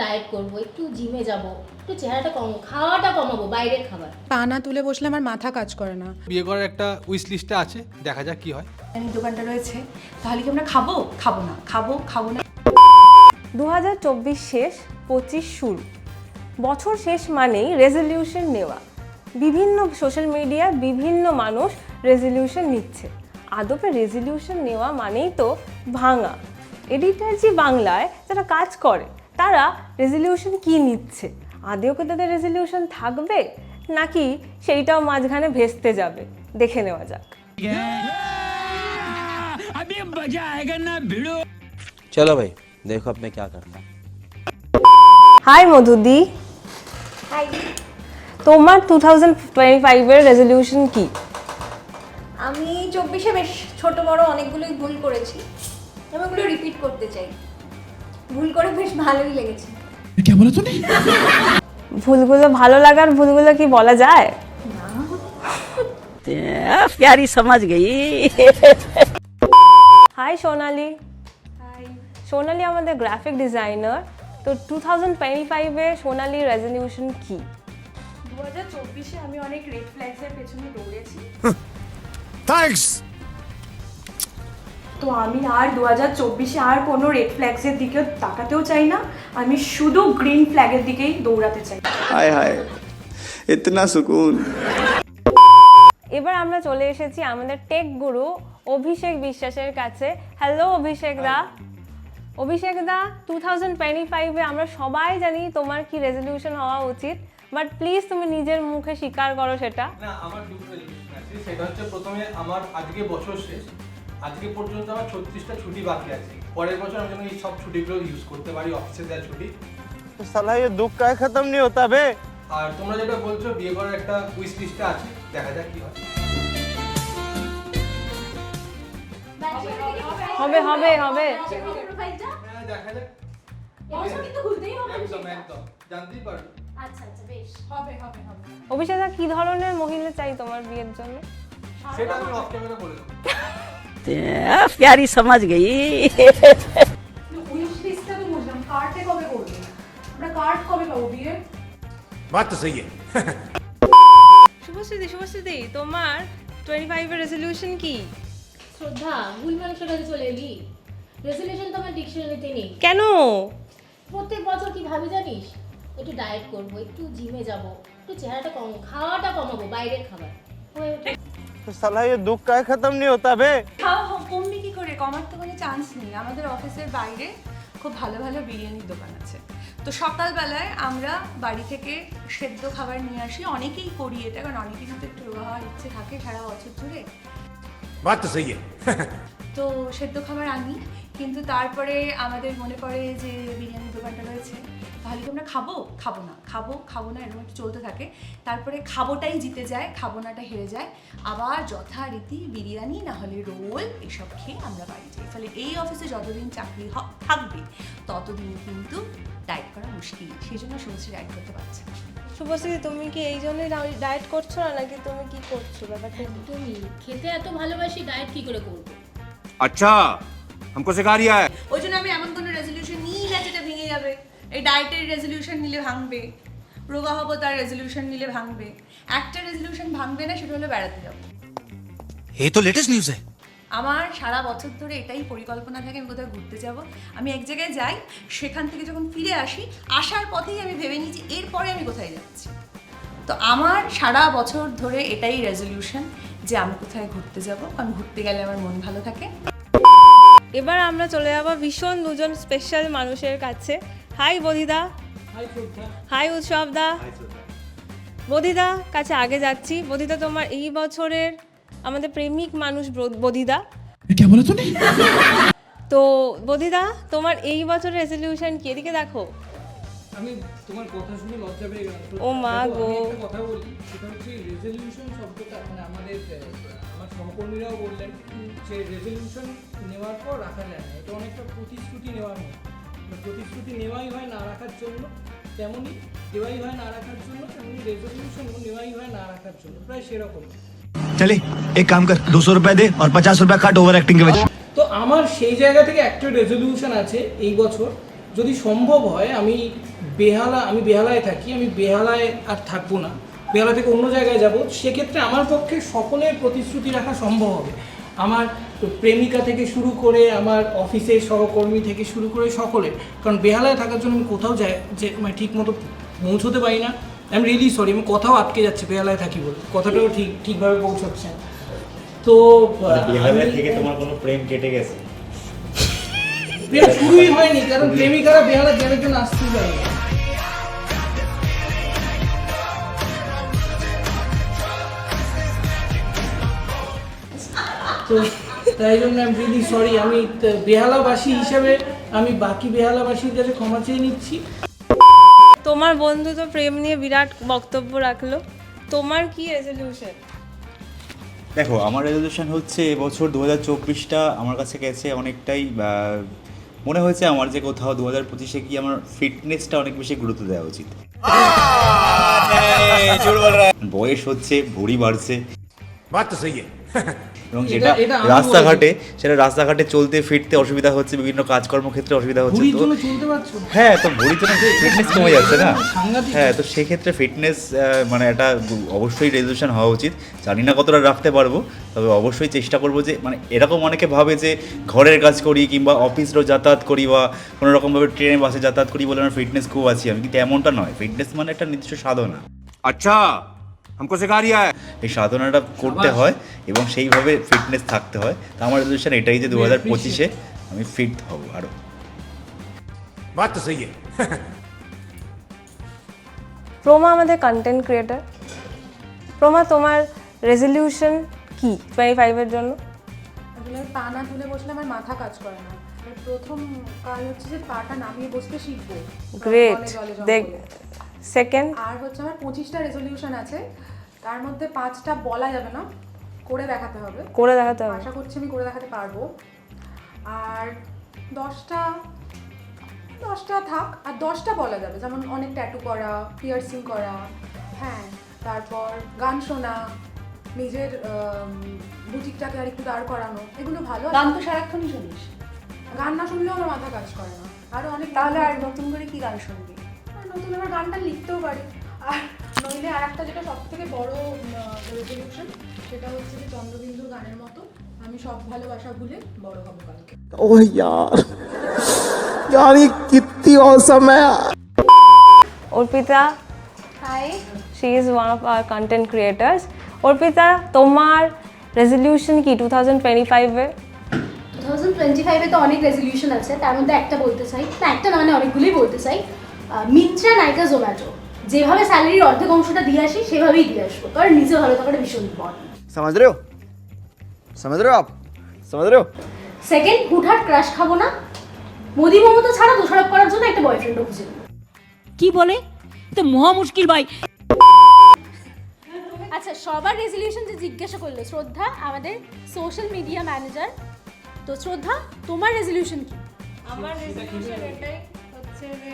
Diet করব একটু জিমে যাব একটু চেহারাটা কম খাওয়াটা কমাবো বাইরের খাবার। পা না তুলে বসলে আমার মাথা কাজ করে না। বিয়ে করার একটা উইশ লিস্টে আছে দেখা যাক কি হয়। দোকানটা রয়েছে তাহলে কি আমরা খাব? খাব না খাব খাব না। দু হাজার চব্বিশ শেষ পঁচিশ শুরু। বছর শেষ মানেই রেজলিউশন নেওয়া। বিভিন্ন সোশ্যাল মিডিয়ায় বিভিন্ন মানুষ রেজলিউশন নিচ্ছে। আদপে রেজলিউশন নেওয়া মানেই তো ভাঙা। এডিটার এডিটারজি বাংলায় যারা কাজ করে তারা রেজলিউশন কি নিচ্ছে আদেও কি তাদের রেজলিউশন থাকবে নাকি সেইটাও মাঝখানে ভেস্তে যাবে দেখে নেওয়া যাক चलो भाई देखो अब मैं क्या करता हूँ হাই মধুদি তোমার টু থাউজেন্ড টোয়েন্টি ফাইভের রেজলিউশন কি আমি চব্বিশে বেশ ছোট বড় অনেকগুলোই ভুল করেছি আমি ওগুলো রিপিট করতে চাই ভুল করে বেশ ভালোই লেগেছে। কে বলো তুমি ভুলগুলো ভালো লাগার ভুলগুলো কি বলা যায়? প্যারি সমাজ গেই হাই সোনালি। সোনালি আমাদের গ্রাফিক ডিজাইনার তো টু থাউজেন্ড টোয়েন্টি ফাইভে সোনালি রেজলিউশন কি? দু হাজার চব্বিশে আমি অনেক রেড ফ্ল্যাগসের পেছনে দৌড়েছি। থ্যাংকস তো আমি আর দু হাজার চব্বিশে আর কোনো রেড ফ্ল্যাগসের দিকে তাকাতেও চাই না। আমি শুধু গ্রিন ফ্ল্যাগের দিকেই দৌড়াতে চাই। হায় হায় ইতনা সুকুন। এবার আমরা চলে এসেছি আমাদের টেক গুরু অভিষেক বিশ্বাসের কাছে। হ্যালো অভিষেক দা। অভিষেক দা টু থাউজেন্ড টোয়েন্টি ফাইভে আমরা সবাই জানি তোমার কি রেজলিউশন হওয়া উচিত বাট প্লিজ তুমি নিজের মুখে স্বীকার করো সেটা। না আমার সেটা হচ্ছে প্রথমে আমার আজকে বছর শেষ। আজকে পর্যন্ত আমার ছত্রিশটা ছুটি বাকি আছে পরের বছর আমি যেন এই সব ছুটিগুলো ইউজ করতে পারি অফিসে দেওয়া ছুটি साला ये दुख का खत्म नहीं होता बे আর তোমরা যেটা বলছো বিয়ে করার একটা উইশ লিস্টে আছে দেখা যাক কি হয় হবে হবে হবে প্রোফাইলটা হ্যাঁ দেখা যাক এবছর কিন্তু খুলতেই হবে একদম সেটা। একদম জানতেই পারবে আচ্ছা আচ্ছা বেশ অভিষেক দা কি ধরনের মহিলা চাই তোমার বিয়ের জন্য সেটা আমি অফ ক্যামেরা বলে দেবো प्यारी समझ गई উইশ লিস্টটা তো বুঝলাম কার্ডে কবে করবে আমরা কার্ড কবে পাবো বিয়ে बात तो सही है শুভশ্রীদি শুভশ্রীদি তোমার টোয়েন্টি ফাইভের রেজলিউশন কি শ্রদ্ধা ভুল মানুষের কাছে চলে এলি রেজলিউশন তো আমার ডিকশনারিতে নেই কেন প্রত্যেক বছর কি ভাবি জানিস একটু ডায়েট করব একটু জিমে যাব একটু চেহারাটা কম খাওয়াটা কমাবো বাইরের খাবার হয়ে ওঠে साला ये दुख का खत्म नहीं होता बे খাওয়া হ- কমবে কি করে কমার তো কোনো চান্স নেই আমাদের অফিসের বাইরে খুব ভালো ভালো বিরিয়ানির দোকান আছে তো সকালবেলায় আমরা বাড়ি থেকে সেদ্ধ খাবার নিয়ে আসি অনেকেই করি এটা কারণ অনেকেই কিন্তু একটু রোগা হওয়ার ইচ্ছে থাকে সারা বছর জুড়ে बात तो सही है তো সেদ্ধ খাবার আনি কিন্তু তারপরে আমাদের মনে পড়ে যে বিরিয়ানির দোকানটা রয়েছে তাহলে কি আমরা খাব? খাব না। খাব খাব না এরকম একটু চলতে থাকে। তারপরে খাবোটাই জিতে যায় খাব নাটা হেরে যায়। আবার যথারীতি বিরিয়ানি না হলে রোল এসব খেয়ে আমরা বাড়ি যাই। ফলে এই অফিসে যতদিন চাকরি থাকবে ততদিন কিন্তু ডায়েট করা মুশকিল। সেই জন্য শুভশ্রী ডায়েট করতে পারছে শুভশ্রী তুমি কি এই জন্যই ডায়েট করছ না নাকি তুমি কি করছ ব্যাপারটা? তুমি খেতে এত ভালোবাসি ডায়েট কি করে করব? আচ্ছা हमको सिखा रिया है ওই জন্য আমি এমন কোনো রেজলিউশন নিই না যেটা ভেঙে যাবে এই ডায়েটের রেজলিউশন নিলে ভাঙবে রোগা হবো তার রেজলিউশন নিলে ভাঙবে একটা রেজলিউশন ভাঙবে না সেটা হলো বেড়াতে যাবো ये तो लेटेस्ट न्यूज है আমার সারা বছর ধরে এটাই পরিকল্পনা থাকে আমি কোথাও ঘুরতে যাব আমি এক জায়গায় যাই সেখান থেকে যখন ফিরে আসি আসার পথেই আমি ভেবে নিই যে এরপরে আমি কোথায় যাচ্ছি তো আমার সারা বছর ধরে এটাই রেজলিউশন যে আমি কোথায় ঘুরতে যাব আমি ঘুরতে গেলে আমার মন ভালো থাকে এবার আমরা চলে যাব ভীষণ দুজন স্পেশাল মানুষের কাছে। হাই বদিদা হাই উৎসব দা বদিদা কাছে আগে যাচ্ছি। বদিদা তোমার এই বছরের আমাদের প্রেমিক মানুষ ব- বদিদা তো বদিদা তোমার এই বছরের রেজলিউশন কি? এদিকে দেখো। আমি তোমার কথা শুনে লজ্জা পেয়ে গেলাম। ও মা গো। কথা বলি সেটা হচ্ছে রেজলিউশন শব্দটা মানে আমাদের আমার সহকর্মীরাও বললেন যে রেজলিউশন নেওয়ার পর রাখা যায় না এটা অনেকটা প্রতিশ্রুতি নেওয়ার মতো। মানে প্রতিশ্রুতি নেওয়াই হয় না রাখার জন্য তেমনই দেওয়াই হয় না রাখার জন্য তেমনি রেজলিউশনও নেওয়াই হয় না রাখার জন্য। প্রায় সেরকম চলে এক কাম কর দুশো রুপিয়া দে আর পঞ্চাশ রুপিয়া কাট ওভার অ্যাক্টিং কে তো আমার সেই জায়গা থেকে একটা রেজলিউশন আছে এই বছর। যদি সম্ভব হয় আমি বেহালা আমি বেহালায় থাকি আমি বেহালায় আর থাকব না। বেহালা থেকে অন্য জায়গায় যাব সেক্ষেত্রে আমার পক্ষে সকলের প্রতিশ্রুতি রাখা সম্ভব হবে। আমার প্রেমিকা থেকে শুরু করে আমার অফিসের সহকর্মী থেকে শুরু করে সকলের। কারণ বেহালায় থাকার জন্য আমি কোথাও যাই যে মানে ঠিক মতো পৌঁছতে পারি না। আই এম রিয়েলি সরি আমি কোথাও আটকে যাচ্ছে বেহালায় থাকি বলে। কথাটাও ঠিক ঠিকভাবে পৌঁছাচ্ছে। তো আহ, থেকে তোমার কোনো প্রেম কেটে গেছে? প্রেম শুরুই হয়নি কারণ প্রেমিকারা বেহালা জ্ঞানের জন্য আসতেই পারে তো তাই জন্য আমি রিয়েলি সরি আমি বেহালাবাসী হিসেবে আমি বাকি বেহালাবাসীর কাছে ক্ষমা চেয়ে নিচ্ছি। তোমার বন্ধু তো প্রেম নিয়ে বিরাট বক্তব্য রাখল। তোমার কি রেজলিউশন দেখো আমার রেজলিউশন হচ্ছে এবছর দু হাজার চব্বিশটা আমার কাছে গেছে অনেকটাই মনে হয়েছে আমার যে কোথাও দু হাজার পঁচিশে গিয়ে আমার ফিটনেসটা অনেক বেশি গুরুত্ব দেওয়া উচিত। বয়স হচ্ছে ভুঁড়ি বাড়ছে। बात तो सही है এবং এটা- সেটা এটা আমি রাস্তাঘাটে সেটা রাস্তাঘাটে চলতে ফিরতে অসুবিধা হচ্ছে বিভিন্ন কাজকর্ম ক্ষেত্রে অসুবিধা হচ্ছে ভুড়ির তো জন্য চলতে পারছো না? হ্যাঁ তো ভুঁড়ির জন্য ফিটনেস কমে যাচ্ছে না সাংঘাতিক হ্যাঁ তো সেক্ষেত্রে ফিটনেস মানে একটা অবশ্যই রেজলিউশন হওয়া উচিত জানি না কতটা রাখতে পারবো তবে অবশ্যই চেষ্টা করবো যে মানে এরকম অনেকে ভাবে যে ঘরের কাজ করি কিংবা অফিস রোজ যাতায়াত করি বা কোনো রকমভাবে ট্রেনে বাসে যাতায়াত করি বলে আমার ফিটনেস খুব আছি আমি কিন্তু এমনটা নয় ফিটনেস মানে একটা নির্দিষ্ট সাধনা अच्छा हमको सिखा रिया है এই সাধনাটা করতে হয় এবং সেইভাবে ফিটনেস থাকতে হয়। তো আমার রেজলিউশন এটাই যে দু হাজার পঁচিশে আমি ফিট হব আরও প্রোমা আমাদের কন্টেন্ট ক্রিয়েটার প্রোমা তোমার রেজলিউশন কি টোয়েন্টি ফাইভের জন্য? আসলে পা না তুলে বসলে আমার মাথা কাজ করে না। মানে প্রথম কাজ হচ্ছে যে পাটা নামিয়ে বসতে শিখব। গ্রেট দেখ সেকেন্ড আর হচ্ছে আমার পঁচিশটা রেজলিউশন আছে। তার মধ্যে পাঁচটা বলা যাবে না করে দেখাতে হবে। করে দেখাতে হবে। আশা করছি আমি করে দেখাতে পারব। আর দশটা দশটা থাক আর দশটা বলা যাবে যেমন অনেক ট্যাটু করা পিয়ার্সিং করা হ্যাঁ তারপর গান শোনা নিজের বুটিকটাকে আর একটু দাঁড় করানো এগুলো ভালো। গান তো সারাক্ষণই শুনিস। গান না শুনলেও আমার মাথা কাজ করে না। আরও অনেক তাহলে আর নতুন করে কি গান শুনবি? নতুন আবার গানটা লিখতেও পারি। আর নইলে আর একটা যেটা সব থেকে বড় রেজলিউশন সেটা হচ্ছে যে চন্দ্রবিন্দুর গানের মতো আমি সব ভালোবাসা ভুলে বড় হব কালকে ओह यार यार ये कितनी औसम है Arpita hi she is one of our content creators Arpita তোমার রেজলিউশন কি টু থাউজেন্ড টোয়েন্টি ফাইভে টু থাউজেন্ড টোয়েন্টি ফাইভে তো অনেক রেজলিউশন আছে তার মধ্যে একটা বলতে চাই না একটা না মানে অনেকগুলোই বলতে চাই মিন্ত্রা নাইকা জোম্যাটো যেভাবে স্যালারির অর্ধেক অংশটা দিয়ে আসি সেভাবেই দিয়ে আসবো কারণ নিজে ভালো থাকাটা ভীষণ ইম্পর্টেন্ট समझ रहे हो समझ रहे हो आप समझ रहे हो সেকেন্ড হুটহাট ক্রাশ খাবো না মোদি মমতা ছাড়া দোষারোপ করার জন্য একটা বয়ফ্রেন্ডও খুঁজে নেবো की बोले तो महा मुश्किल भाई আচ্ছা সবার রেজলিউশন যে জিজ্ঞাসা করলো শ্রদ্ধা আমাদের সোশ্যাল মিডিয়া ম্যানেজার তো শ্রদ্ধা তোমার রেজলিউশন কি আমার রেজলিউশন এটাই হচ্ছে যে